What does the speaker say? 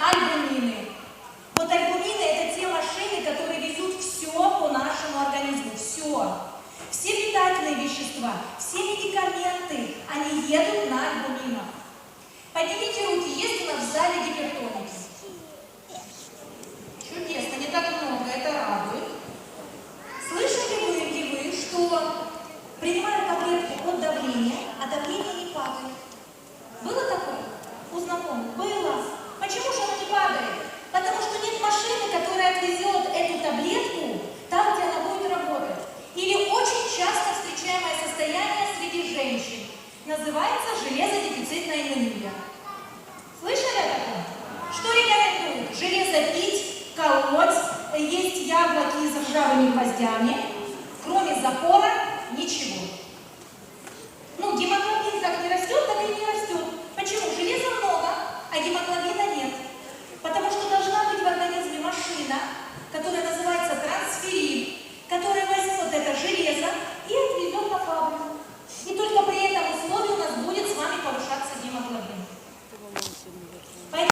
альбумины. Вот альбумины – это те машины, которые везут все по нашему организму, все. Все питательные вещества, все медикаменты, они едут на альбуминах. Поднимите руки, есть у нас в зале гипертоники? Называется железодефицитная анемия. Слышали о таком? Что рекомендуют? Железо пить, колоть, есть яблоки с ржавыми гвоздями. Кроме запора ничего.